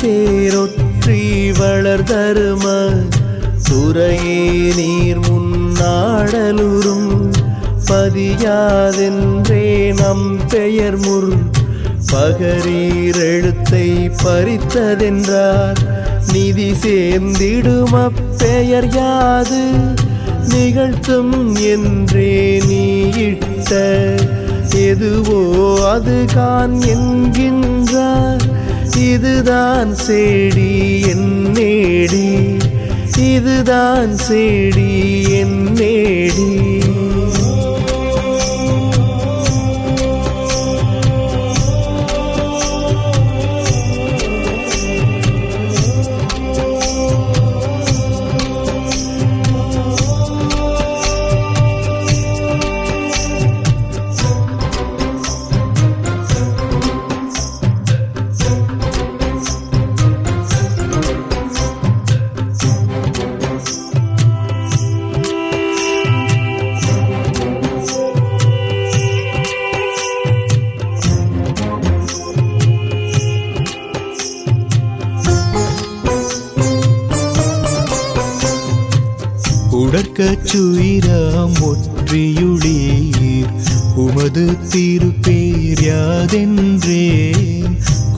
சேரொற்றி வளர் தரும துறையே நீர் முன்னாடலுறும். பதியாதென்றே நம் பெயர் முர் பகரீர் எழுத்தை பறித்ததென்றார். நிதி சேர்ந்திடும் அப்பெயர் யாது நிகழ்த்தும் என்றே நீ எதுவோ அது கான் என்கின்றார் இதுதான் செடி என் நேடி இதுதான் செடி என்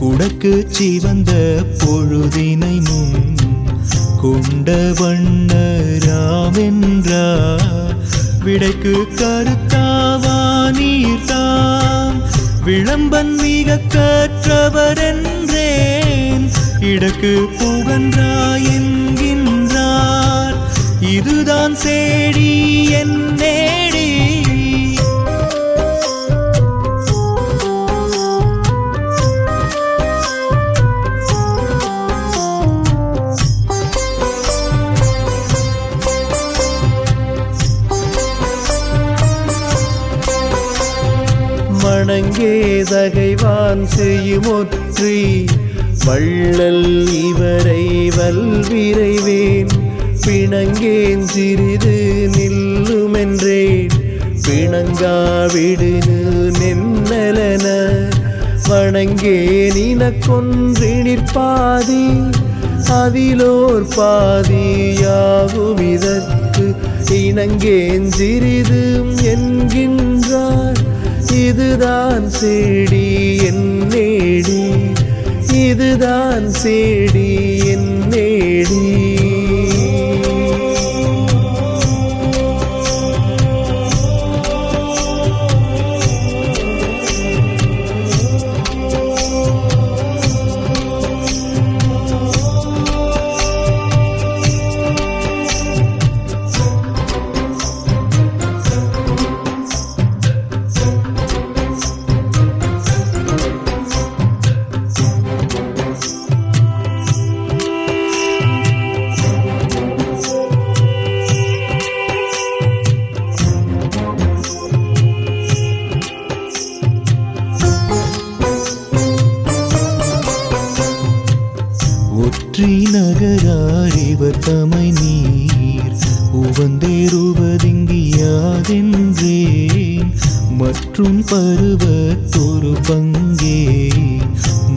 குடக்கு சிவந்த பொழுதினை முன் கொண்ட வண்ணராமென்றா விடைக்கு கருத்தாவா நீர்தாம்? விளம்பன் மிக கற்றவரென்றேன். இடக்கு புகன்றாய் என்கின்றார். இதுதான் சேடி என்னே நேடி தகைவான் செய்யுமொற்றி வள்ளல் இவரை வல்விரைவேன் பிணங்கேன் சிறிது நில்லுமென்றேன் பிணங்காவிடுனு நென்னலன வணங்கேன் நினக்கொன்று நிற்பாதி அதிலோர் பாதியாகும் இதற்கு இணங்கேன் சிறிதும் என்கின்றார். இதுதான் சேடி என் நேடி இதுதான் சேடி என் நகரார் இவர் தமை நீர். உவந்தேறுவதிங்கியாதென்றேன். மற்றும் பருவத்தொரு பங்கே.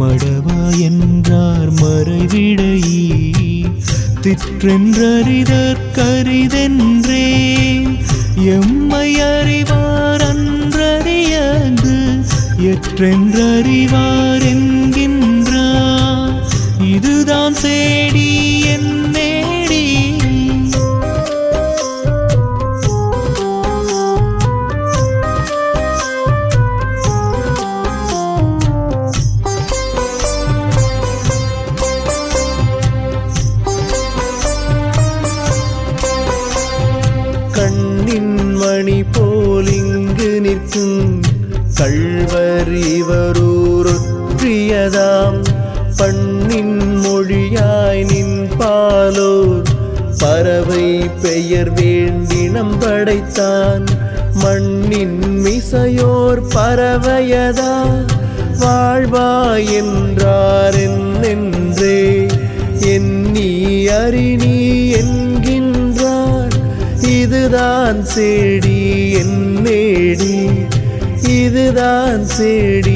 மடவா என்றார் மறைவிடையீ. திற்றென்றறிதற்கரிதென்றேன் எம்மை அறிவார் அன்றறியது. எற்றென்றறிவார் என்கின்றார். இதுதான் சேடி பறவை பெயர் வேண்டினம் படைத்தான். மண்ணின் மிசையோர் பறவையதா? வாழ்வா என்றார் என்னென்றே? எண்ணி அறிணி என்கின்றார். இதுதான் சேடி என் நேடி இதுதான் சேடி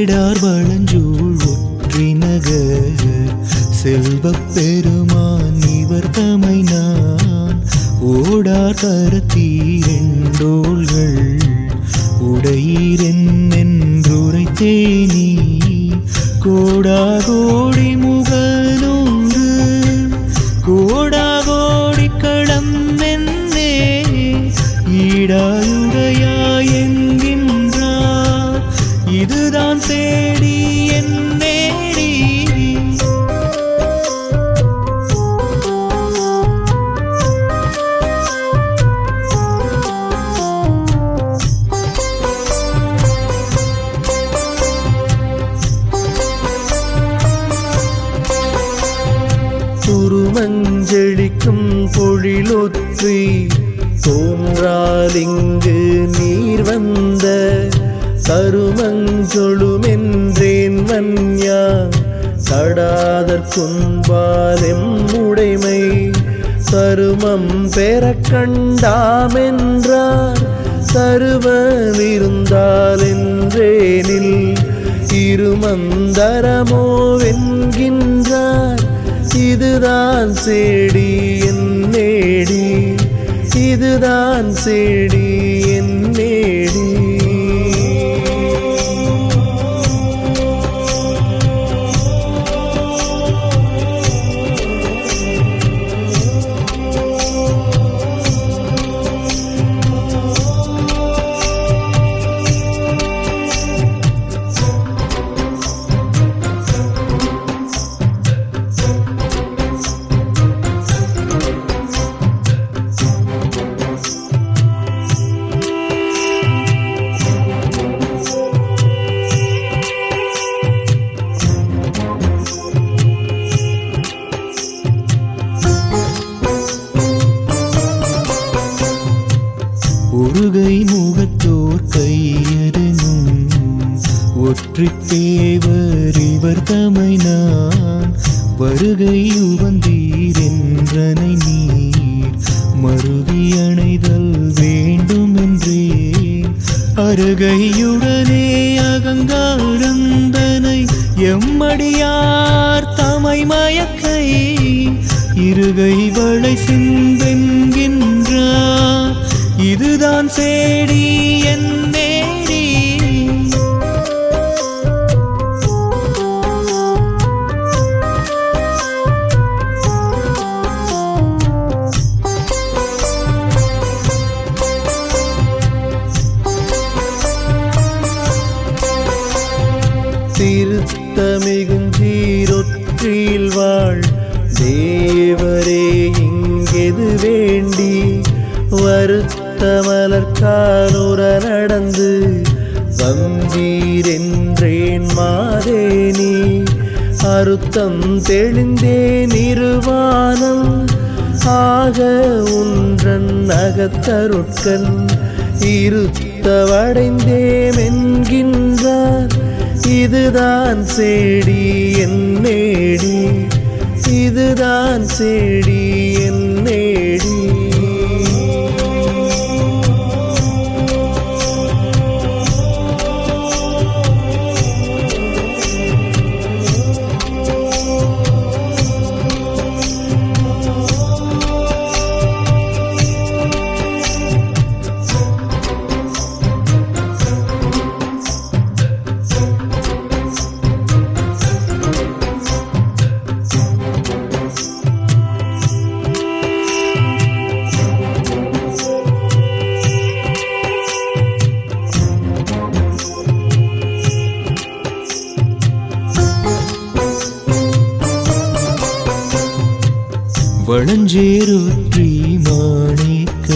சேடார் வளஞ்சூழ் ஒற்றி நகர். செல்வப் பெருமான் இவர் தமை நான். ஓடார் கரத்தீரெண்டோள்கள் உடையீரென்றுரைத்தேனி கோடாகோடி கோடி கோடாகோடி களம் என்னே. ஈடாயுடையாய் நீர் வந்த கருமஞ்சொழுமென்றேன் மன்யா. கடாதற்குன்பாலெம் உடைமை தருமம் பெற கண்டாமென்றார். தருவமிருந்தால் என்றேனில் இருமந்தரமோ வென்கின்றார். இதுதான் செடி என் நேடி இதுதான் செடி ஒற்றி தேவர் இவர் தமை நான். வருகை உவந்தீர் என்றனை நீர். மருவி அணைதல் வேண்டும் என்றே அருகையுடனே அகங்காரந்தனை எம்மடியார் தமை மயக்கை. இருகை வளை சிந்தென்கின்றார். இதுதான் சேடி என் திருத்தமிகுஞ்சீரொற்றில் வாழ். தேவரே இங்கெது வேண்டி? வருத்தமலர்காலுர நடந்து. வந்தீரென்றேன் மாதேனி. அருத்தம் தெளிந்தே நிருவானம் ஆக ஒன்றன் அகத்தருட்கண். இருத்தவடைந்தேம் என்கின்றார். இதுதான் செடி என் நேடி இதுதான் செடி என் வளஞ்சேருற்றி மாணிக்க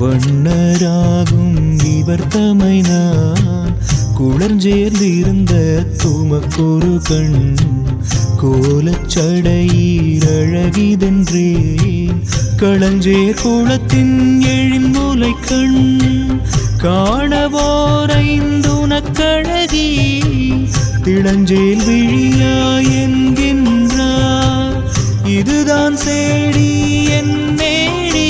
வண்ணராகும் இவர் தமை நான். குளர்ஞ்சேர்ந்திருந்த துமக்கொரு கண் கோலச்சடையீர் அழகிதென்றே. களஞ்சேர் குளத்தின் எழின்முலை கண் காணவோரைந்துனக்கழகி திளஞ்சேல் விழியாய் என்கின்றார் இதுதான் சேடி என் மேடி.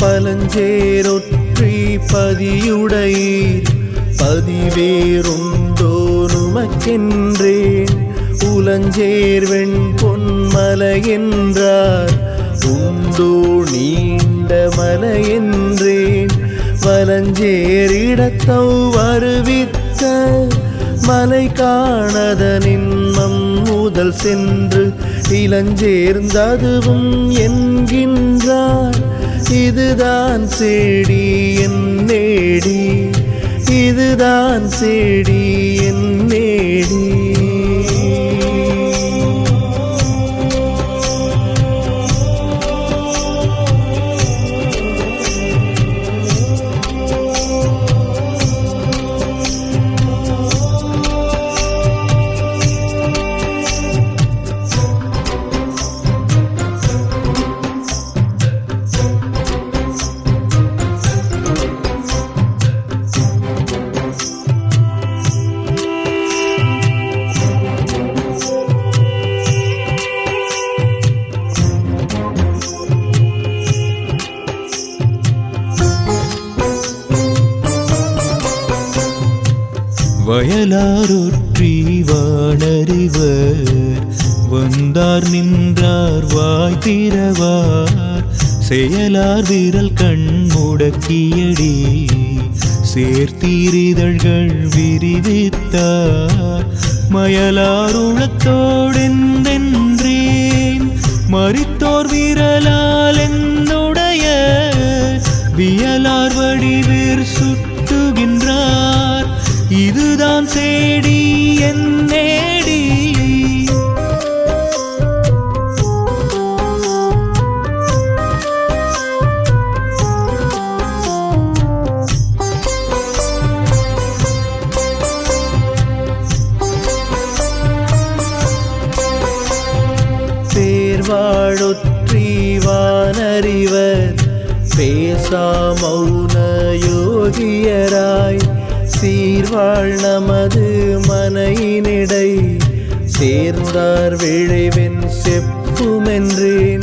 பலஞ்சேரொற்றி பதியுடை பதிவேறும் தோனுமக்கென்றேன். புலஞ்சேர்வெண் பொன்மலை என்றார். உண்டோ நீண்ட மலை என்றேன். வலஞ்சேரிடத்தௌ வருவித்த மலை காணத நின்மம் முதல் சென்று இளஞ்சேர்ந்ததுவும் என்கின்றார். இதுதான் செடி என் நேடி. இதுதான் சேடி வயலாரொற்றி வாணறிவர் வந்தார் நின்றார் வாய் திறவார். செயலார் விரல் கண் முடக்கியடி. சேர்த்தீரிதழ்கள் விரிவித்தார். மயலார் உளத்தோடென்றேன் மறித்தோர் விரலால் என்னுடைய. வியலார் வடிவிற் சுட்டுகின்றார் இதுதான் சேடி என் நேடி பேர்வாழொற்றி வானறிவர் பேசா மௌன யோகியராய். சீர்வாழ் நமது மனையினிடை. சேர்ந்தார் விழைவென் செப்புமென்றேன்.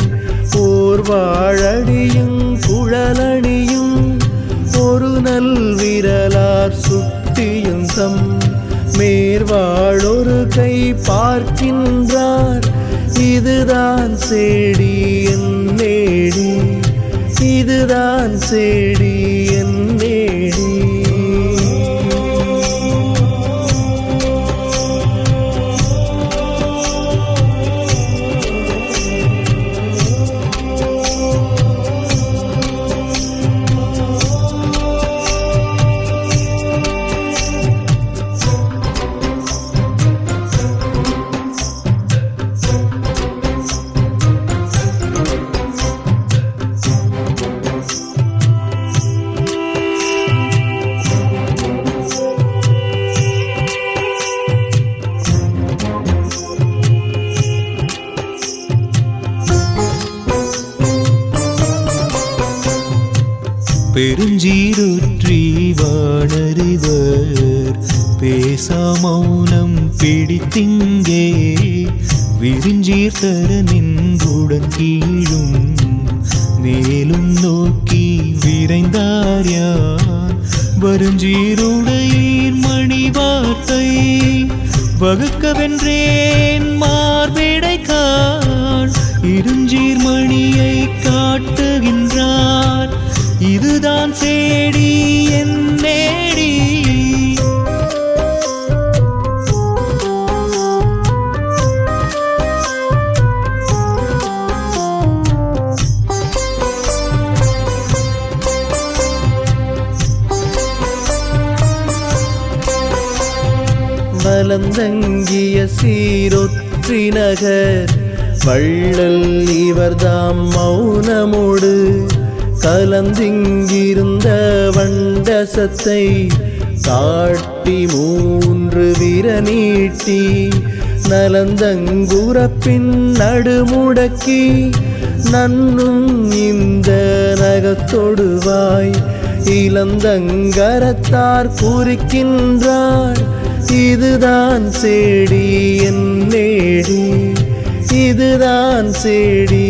ஓர் வாழடியும் குழலடியும் ஒரு நல் விரலார் சுட்டியும் தம். மேற்வாழொரு கை பார்க்கின்றார். இதுதான் செடி என் நேடி இதுதான் செடி பெருஞ்சீருற்றி வாணறிவர் பேசா மௌனம் பிடித்திங்கே. விரிஞ்சீர் தர நின்றுடன் கீழும் மேலும் நோக்கி விரைந்தார் யார்? வருஞ்சீருடையீர் மணி வார்த்தை வகுக்கவென்றேன் மார்பிடை காண் இருஞ்சீர் மணியை காட்டுகின்றான் இதுதான் சேடி என் நேடி வலந்தங்கிய சீரொற்றி நகர் வள்ளல் இவர்தாம் மௌனமோடு. கலந்திங்கிருந்த வண்டசத்தை காட்டி மூன்று விர நீட்டி நலந்தங்குறப்பின் நடுமுடக்கி நன்னும் இந்த நகத்தொடுவாய் இளந்தங்கரத்தார் குறிக்கின்றார். இதுதான் சேடி என் நேடி இதுதான் சேடி